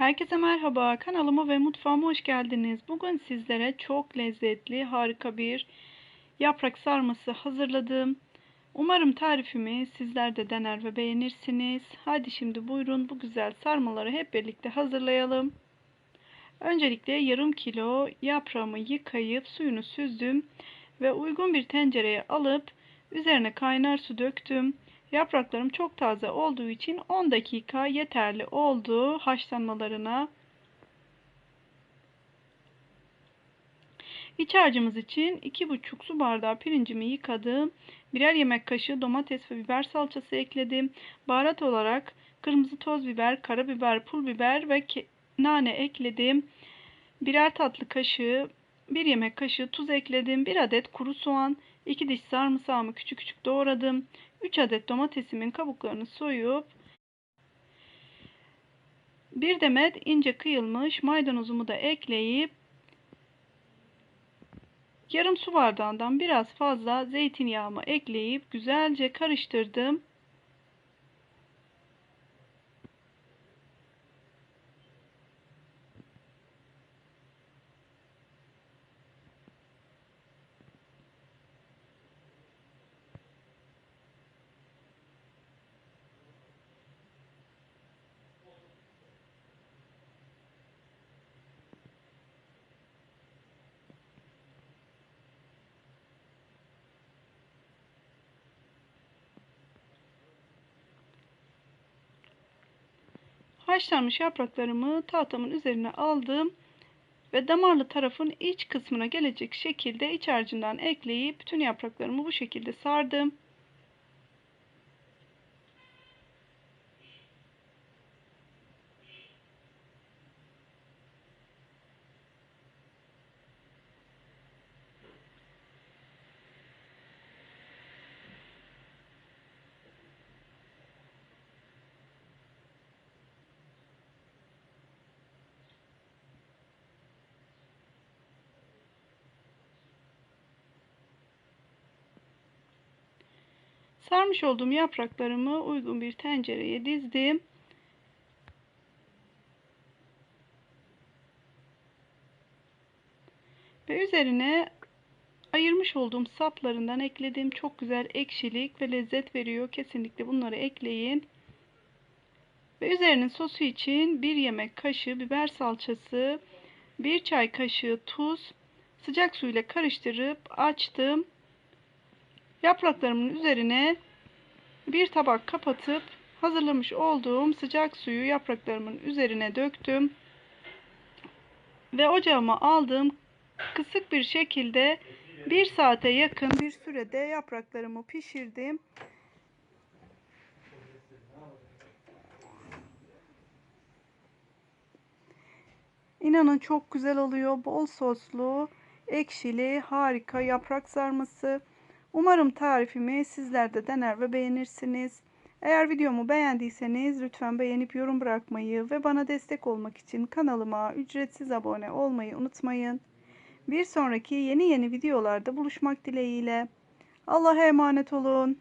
Herkese merhaba. Kanalıma ve mutfağıma hoş geldiniz. Bugün sizlere çok lezzetli, harika bir yaprak sarması hazırladım. Umarım tarifimi sizler de dener ve beğenirsiniz. Hadi şimdi buyurun bu güzel sarmaları hep birlikte hazırlayalım. Öncelikle yarım kilo yaprağımı yıkayıp suyunu süzdüm ve uygun bir tencereye alıp üzerine kaynar su döktüm. Yapraklarım çok taze olduğu için 10 dakika yeterli oldu haşlanmalarına. İç harcımız için 2,5 su bardağı pirincimi yıkadım. Birer yemek kaşığı domates ve biber salçası ekledim. Baharat olarak kırmızı toz biber, karabiber, pul biber ve nane ekledim. Birer tatlı kaşığı, bir yemek kaşığı tuz ekledim. Bir adet kuru soğan, 2 diş sarımsağımı küçük küçük doğradım. 3 adet domatesimin kabuklarını soyup bir demet ince kıyılmış maydanozumu da ekleyip yarım su bardağından biraz fazla zeytinyağımı ekleyip güzelce karıştırdım. Haşlanmış yapraklarımı tahtamın üzerine aldım ve damarlı tarafın iç kısmına gelecek şekilde iç harcından ekleyip bütün yapraklarımı bu şekilde sardım. Sarmış olduğum yapraklarımı uygun bir tencereye dizdim. Ve üzerine ayırmış olduğum saplarından ekledim. Çok güzel ekşilik ve lezzet veriyor. Kesinlikle bunları ekleyin. Ve üzerinin sosu için bir yemek kaşığı biber salçası, bir çay kaşığı tuz, sıcak su ile karıştırıp açtım. Yapraklarımın üzerine bir tabak kapatıp hazırlamış olduğum sıcak suyu yapraklarımın üzerine döktüm. Ve ocağıma aldım. Kısık bir şekilde bir saate yakın bir sürede yapraklarımı pişirdim. İnanın çok güzel oluyor. Bol soslu, ekşili, harika yaprak sarması. Umarım tarifimi sizler de dener ve beğenirsiniz. Eğer videomu beğendiyseniz lütfen beğenip yorum bırakmayı ve bana destek olmak için kanalıma ücretsiz abone olmayı unutmayın. Bir sonraki yeni yeni videolarda buluşmak dileğiyle. Allah'a emanet olun.